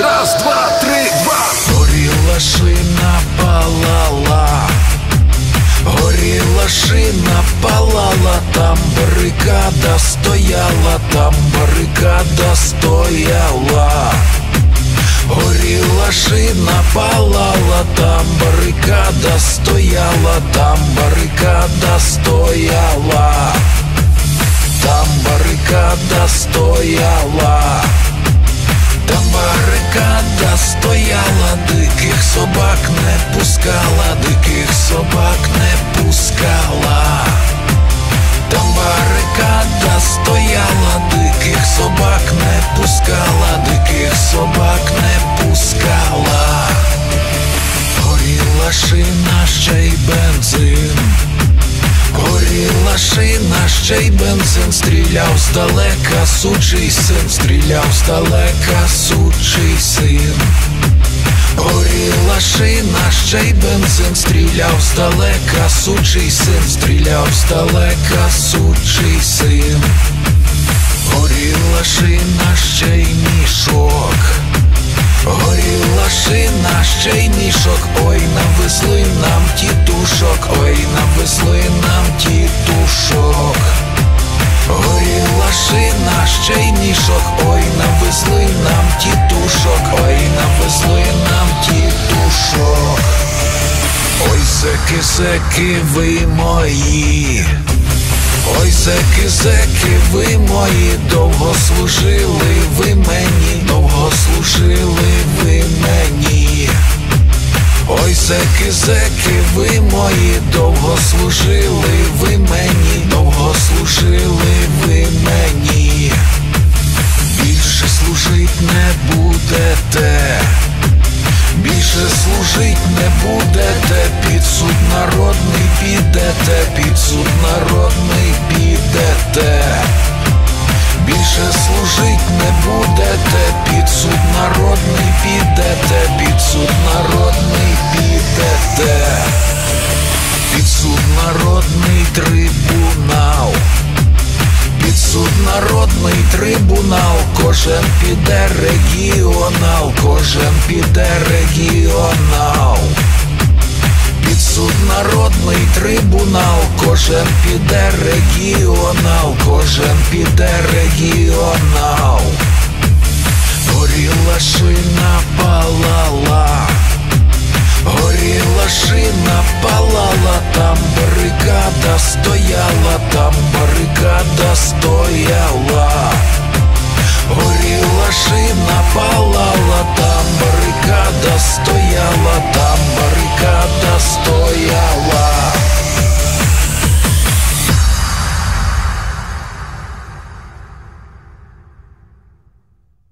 Раз, два, три, два. Горіла шина палала, горіла шина палала, там барикада стояла, там барикада стояла. Горіла шина палала, там барикада стояла, там барикада стояла, там барикада стояла стояла, диких собак не пускала, диких собак не пускала. Там барикада стояла, диких собак не пускала, диких собак не пускала. Горіла шина, ще й бензин. Горіла шина, ще й бензин, стріляв здалека, сучий син, стріляв здалека, сучий син. Горіла шина, ще й бензин, стріляв здалека, сучий син, стріляв здалека, сучий син. Горіла шина, ще й мішок. Горіла шина, ще й мішок, ой, навезли нам тітушок, ой, навезли нам тітушок. Горіла шина, ще й мішок, ой, навезли нам тітушок, ой, навезли нам тітушок. Ой, секи, секи, ви мої. Ой, секи, секи, ви мої, довго служили ви зеки, зеки, ви мої, довго служили ви мені, довго служили ви мені. Більше служить не будете. Більше служить не будете, під суд народний підете, під суд народний підете. Трибунал. Під суд народний трибунал, кожен піде регіонал, кожен піде регіонал. Під суд народний трибунал, кожен піде регіонал, кожен піде регіонал. Горіла шина палала машина палала, там бригада стояла, там бригада стояла, горіла шина палала, там барикада.